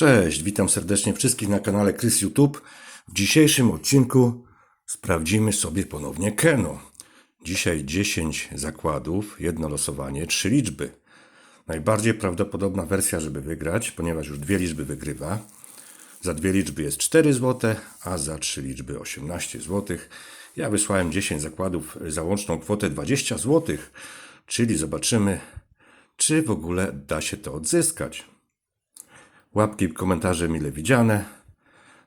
Cześć, witam serdecznie wszystkich na kanale Krys YouTube. W dzisiejszym odcinku sprawdzimy sobie ponownie Keno. Dzisiaj 10 zakładów, jedno losowanie, trzy liczby. Najbardziej prawdopodobna wersja, żeby wygrać, ponieważ już dwie liczby wygrywa. Za dwie liczby jest 4 zł, a za trzy liczby 18 zł. Ja wysłałem 10 zakładów za łączną kwotę 20 zł, czyli zobaczymy, czy w ogóle da się to odzyskać. Łapki komentarze mile widziane.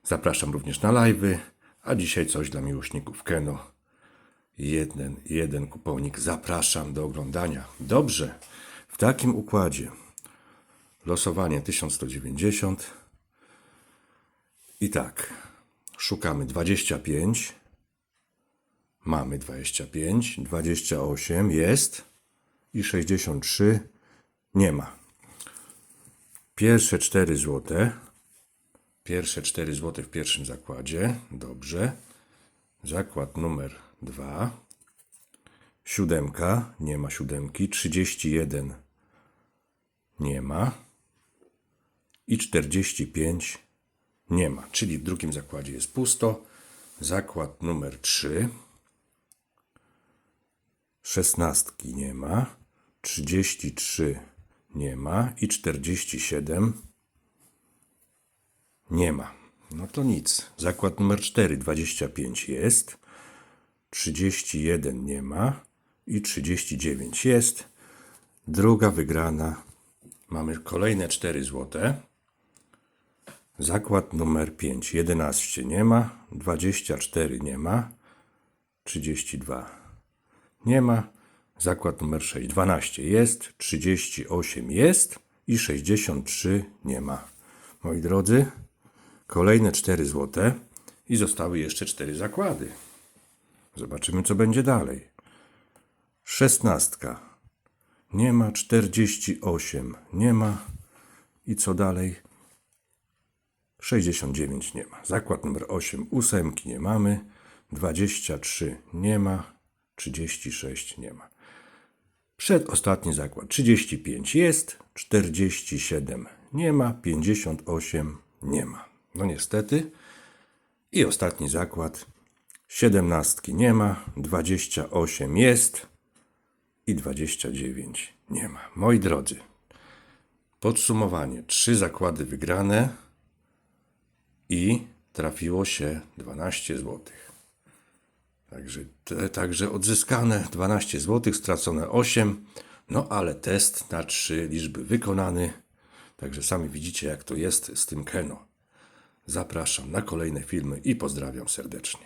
Zapraszam również na live'y, a dzisiaj coś dla miłośników Keno. Jeden, jeden kuponik. Zapraszam do oglądania. Dobrze, w takim układzie. Losowanie 1190. I tak, szukamy 25. Mamy 25, 28 jest i 63 nie ma. Pierwsze 4 złote. Pierwsze 4 złote w pierwszym zakładzie. Dobrze. Zakład numer 2. Siódemka. Nie ma siódemki. 31. Nie ma. I 45. Nie ma. Czyli w drugim zakładzie jest pusto. Zakład numer 3. Szesnastki nie ma. 33 nie ma i 47 nie ma. No to nic. Zakład numer 4, 25 jest, 31 nie ma i 39 jest. Druga wygrana. Mamy kolejne 4 złote. Zakład numer 5, 11 nie ma, 24 nie ma, 32 nie ma. Zakład numer 6, 12 jest, 38 jest i 63 nie ma. Moi drodzy, kolejne 4 złote i zostały jeszcze 4 zakłady. Zobaczymy, co będzie dalej. 16 nie ma, 48 nie ma i co dalej? 69 nie ma. Zakład numer 8, ósemki nie mamy, 23 nie ma, 36 nie ma. Przedostatni zakład 35 jest, 47 nie ma, 58 nie ma. No niestety. I ostatni zakład 17 nie ma, 28 jest i 29 nie ma. Moi drodzy, podsumowanie: trzy zakłady wygrane i trafiło się 12 złotych. Także, te, także odzyskane 12 zł, stracone 8. No ale test na trzy liczby wykonany. Także sami widzicie, jak to jest z tym Keno. Zapraszam na kolejne filmy i pozdrawiam serdecznie.